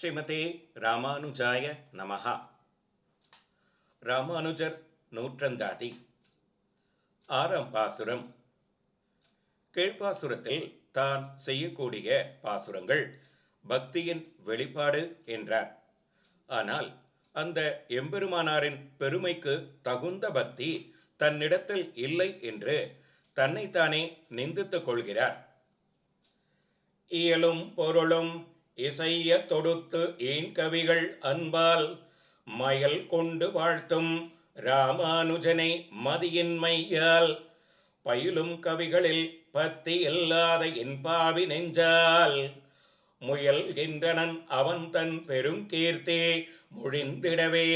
ஸ்ரீமதே ராமானுஜாய நமஹா. ராமானுஜர் நூற்றந்தாதி. ஆறாம் பாசுரம். கீழ்ப்பாசுரத்தில் தான் செய்யக்கூடிய பாசுரங்கள் பக்தியின் வெளிப்பாடு என்றார். ஆனால் அந்த எம்பெருமானாரின் பெருமைக்கு தகுந்த பக்தி தன்னிடத்தில் இல்லை என்று தன்னைத்தானே நிந்தித்துக் கொள்கிறார். இயலும் பொருளும் இசைய தொடுத்து ஏன் கவிகள் அன்பால் மயல் கொண்டு வாழ்த்தும் ராமானுஜனை மதியின்மையால்? பயிலும் கவிகளில் பத்தி இல்லாத என் பாவி நெஞ்சால் முயல்கின்றனன் அவன் தன் பெருங்கீர்த்தே முழிந்திடவே.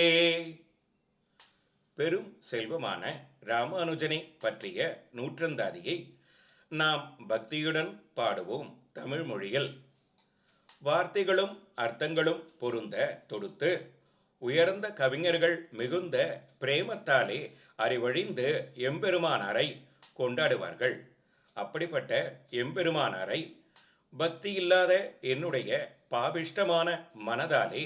பெரும் செல்வமான ராமானுஜனை பற்றிய நூற்றந்தாதியை நாம் பக்தியுடன் பாடுவோம் தமிழ் மொழியில். வார்த்தைகளும் அர்த்தங்களும் பொருந்த தொடுத்து உயர்ந்த கவிஞர்கள் மிகுந்த பிரேமத்தாலே அறிவழிந்து எம்பெருமானாரை கொண்டாடுவார்கள். அப்படிப்பட்ட எம்பெருமானாரை பக்தி இல்லாத என்னுடைய பாபிஷ்டமான மனதாலே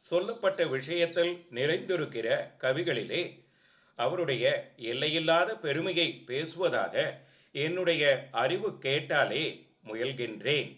சொல்லப்பட்ட விஷயத்தில் நிறைந்திருக்கிற கவிகளிலே அவருடைய எல்லையில்லாத பெருமையை பேசுவதாக என்னுடைய அறிவு கேட்டாலே முயல்கின்றேன்.